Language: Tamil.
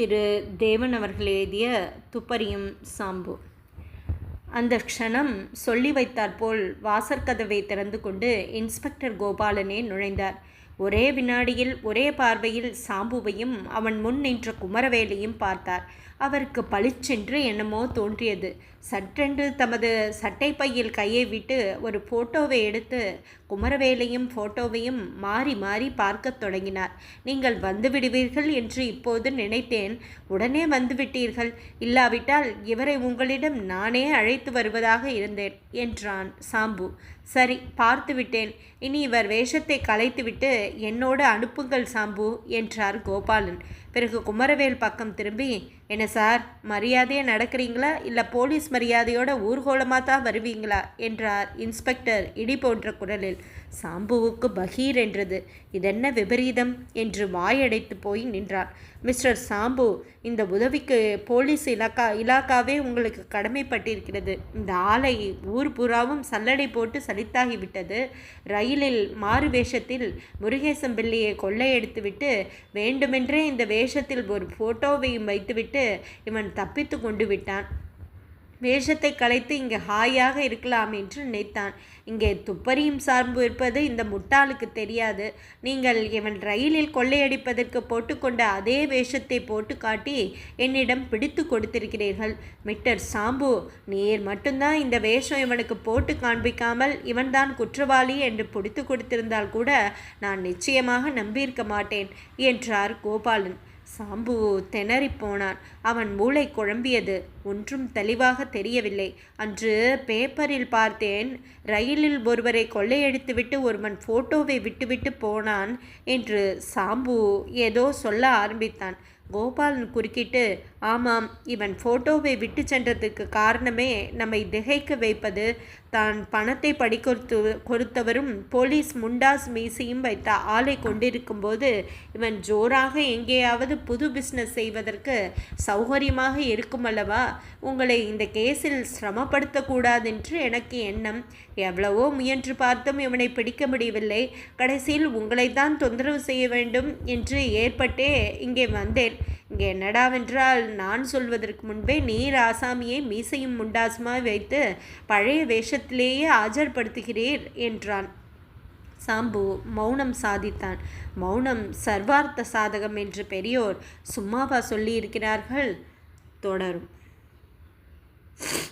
திரு தேவன் அவர்கள் எழுதிய துப்பறியும் சாம்பு. அந்த க்ஷணம் சொல்லி வைத்தாற்போல் வாசற்கதவை திறந்து கொண்டு இன்ஸ்பெக்டர் கோபாலனே நுழைந்தார். ஒரே வினாடியில் ஒரே பார்வையில் சாம்புவையும் அவன் முன் நின்ற குமரவேலையும் பார்த்தார். அவருக்கு பளிச்சென்று என்னமோ தோன்றியது. சற்றென்று தமது சட்டை பையில் கையை விட்டு ஒரு போட்டோவை எடுத்து குமரவேலையும் போட்டோவையும் மாறி மாறி பார்க்கத் தொடங்கினார். நீங்கள் வந்துவிடுவீர்கள் என்று இப்போது நினைத்தேன். உடனே வந்துவிட்டீர்கள். இல்லாவிட்டால் இவரை உங்களிடம் நானே அழைத்து வருவதாக இருந்தேன் என்றான் சாம்பு. சரி பார்த்துவிட்டேன் இனி இவர் வேஷத்தை கலைத்துவிட்டு என்னோடு அனுப்புங்கள் சாம்பு என்றார் கோபாலன். பிறகு குமரவேல் பக்கம் திரும்பி என்ன சார் மரியாதையாக நடக்கிறீங்களா? இல்லை போலீஸ் மரியாதையோட ஊர்கோலமாக தான் வருவீங்களா? என்றார் இன்ஸ்பெக்டர் இடி போன்ற குரலில். சாம்புவுக்கு பகீர் என்றது. இதென்ன விபரீதம்? என்று வாயடைத்து போய் நின்றார். மிஸ்டர் சாம்பு இந்த உதவிக்கு போலீஸ் இலாக்கா இலாக்காவே உங்களுக்கு கடமைப்பட்டிருக்கிறது. இந்த ஆலை ஊர் புறாவும் சல்லடை போட்டு சலித்தாகிவிட்டது ரயிலில் மாறு வேஷத்தில் முருகேசம் பிள்ளையை கொள்ளையடித்துவிட்டு வேண்டுமென்றே இந்த வேஷத்தில் ஒரு ஃபோட்டோவையும் வைத்துவிட்டு இவன் தப்பித்து கொண்டு விட்டான். வேஷத்தை கலைத்து இங்கே ஹாயாக இருக்கலாம் என்று நினைத்தான். இங்கே துப்பறியும் சார்பு இருப்பது இந்த முட்டாளுக்கு தெரியாது. நீங்கள் இவன் ரயிலில் கொள்ளையடிப்பதற்கு போட்டுக்கொண்ட அதே வேஷத்தை போட்டு காட்டி என்னிடம் பிடித்து கொடுத்திருக்கிறீர்கள். மிட்டர் சாம்பு நீர் மட்டும்தான் இந்த வேஷம் இவனுக்கு போட்டு காண்பிக்காமல் இவன்தான் குற்றவாளி என்று பிடித்து கொடுத்திருந்தால் கூட நான் நிச்சயமாக நம்பியிருக்க மாட்டேன் என்றார் கோபாலன். சாம்பு திணறிப்போனான் அவன் மூளை குழம்பியது. ஒன்றும் தெளிவாக தெரியவில்லை. அன்று பேப்பரில் பார்த்தேன் ரயிலில் ஒருவரை கொள்ளையடித்துவிட்டு ஒருவன் ஃபோட்டோவை விட்டுவிட்டு போனான் என்று சாம்பு ஏதோ சொல்ல ஆரம்பித்தான். கோபாலன் குறுக்கிட்டு ஆமாம் இவன் ஃபோட்டோவை விட்டு சென்றதுக்கு காரணமே நம்மை திகைக்க வைப்பது. தான் பணத்தை படிக்கொடுத்து கொடுத்தவரும் போலீஸ் முண்டாஸ் மீசையும் வைத்த ஆளை கொண்டிருக்கும்போது இவன் ஜோராக எங்கேயாவது புது பிஸ்னஸ் செய்வதற்கு சௌகரியமாக இருக்கும் அல்லவா? உங்களை இந்த கேஸில் சிரமப்படுத்தக்கூடாதென்று எனக்கு எண்ணம். எவ்வளவோ முயன்று பார்த்தும் இவனை பிடிக்க முடியவில்லை. கடைசியில் உங்களைத்தான் தொந்தரவு செய்ய வேண்டும் என்று ஏற்பட்டே இங்கே வந்தேன். இங்கே என்னடாவென்றால் நான் சொல்வதற்கு முன்பே நீர் ஆசாமியை மீசையும் முண்டாசுமாய் வைத்து பழைய வேஷத்திலேயே ஆஜர்படுத்துகிறீர் என்றான். சாம்பு மௌனம் சாதித்தான். மௌனம் சர்வார்த்த சாதகம் என்று பெரியோர் சும்மாவா சொல்லியிருக்கிறார்கள்? தொடரும். you